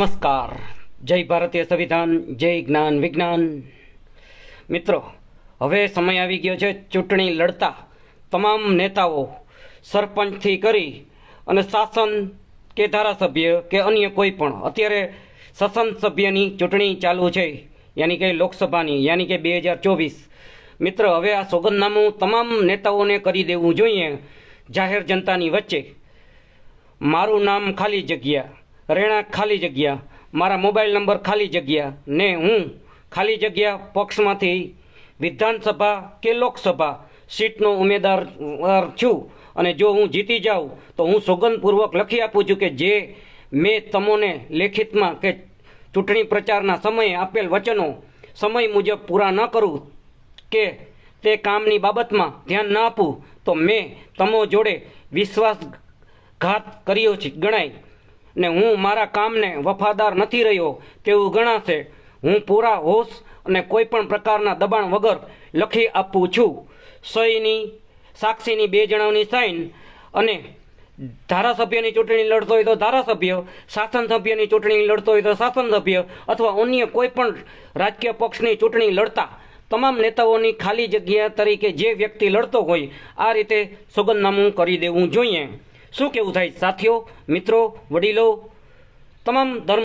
નમસ્કાર. જય ભારતીય સંવિધાન, જય જ્ઞાન, વિજ્ઞાન. મિત્રો, હવે સમય આવી ગયો છે ચૂંટણી લડતા. તમામ નેતાઓ સરપંચથી કરી અને શાસન કે ધારાસભ્ય કે અન્ય કોઈ પણ, અત્યારે શાસન સભ્યની ચૂંટણી ચાલુ છે. યાની કે લોકસભાની, યાની કે બે હજાર ચોવીસ. મિત્ર, હવે આ સોગંદનામું તમામ નેતાઓને કરી દેવું જોઈએ. જાહેર જનતાની વચ્ચે. મારું નામ ખાલી જગ્યા. રહેણાંક ખાલી જગ્યા, મારા મોબાઈલ નંબર ખાલી જગ્યા ને હું ખાલી જગ્યા પક્ષમાંથી વિધાનસભા કે લોકસભા સીટનો ઉમેદવાર છું. અને જો હું જીતી જાઉં, તો હું સોગંદપૂર્વક લખી આપું છું કે જે મેં તમોને લેખિતમાં કે ચૂંટણી પ્રચારના સમયે આપેલ વચનો સમય મુજબ પૂરા ન કરું કે તે કામની બાબતમાં ધ્યાન ન આપું, તો મેં તમો જોડે વિશ્વાસઘાત કર્યો છે, ગણાય. ને હું મારા કામને વફાદાર નથી રહ્યો તેવું ગણાશે. હું પૂરા હોશ અને કોઈ પણ પ્રકારના દબાણ વગર લખી આપું છું. સહીની, સાક્ષીની બે જણાની સાઇન અને ધારાસભ્યની ચૂંટણી લડતો હોય તો ધારાસભ્ય, શાસન સભ્યની ચૂંટણી લડતો હોય તો શાસન સભ્ય અથવા અન્ય કોઈ પણ રાજકીય પક્ષની ચૂંટણી લડતા તમામ નેતાઓની ખાલી જગ્યા તરીકે જે વ્યક્તિ લડતો હોય આ રીતે સોગંદનામું કરી દેવું જોઈએ. શું કેવું થાય? સાથીઓ મિત્રો વડીલો તમામ ધર્મ